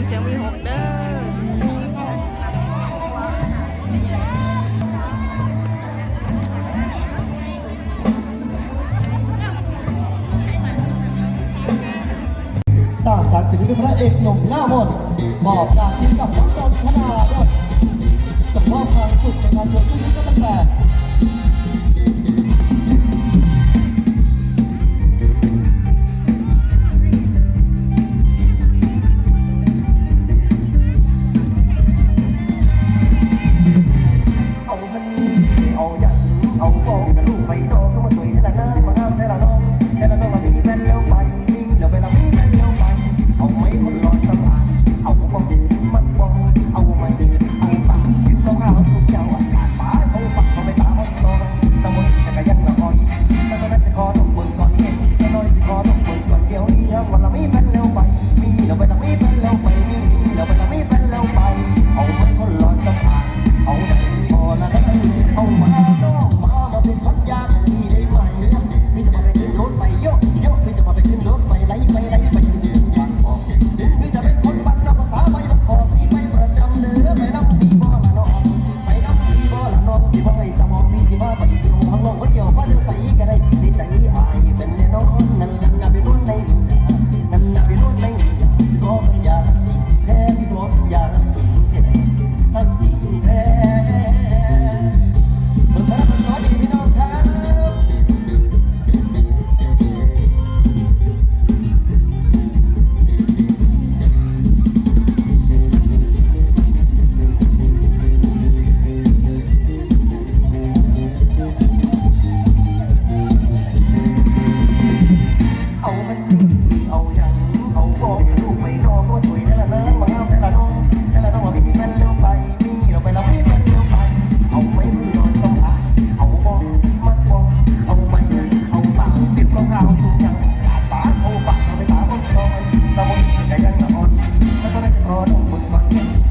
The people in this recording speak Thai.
ำเสียงวีหกเด้อสร้างสรรค์ศิลปินพระเอกหนุ่มหน้ามนมอบจากที่กับน้องจนธนาดลส่งมอบความสุขในงานโชว์ชุดนี้ก็ตั้งแต่ part. on with my hands.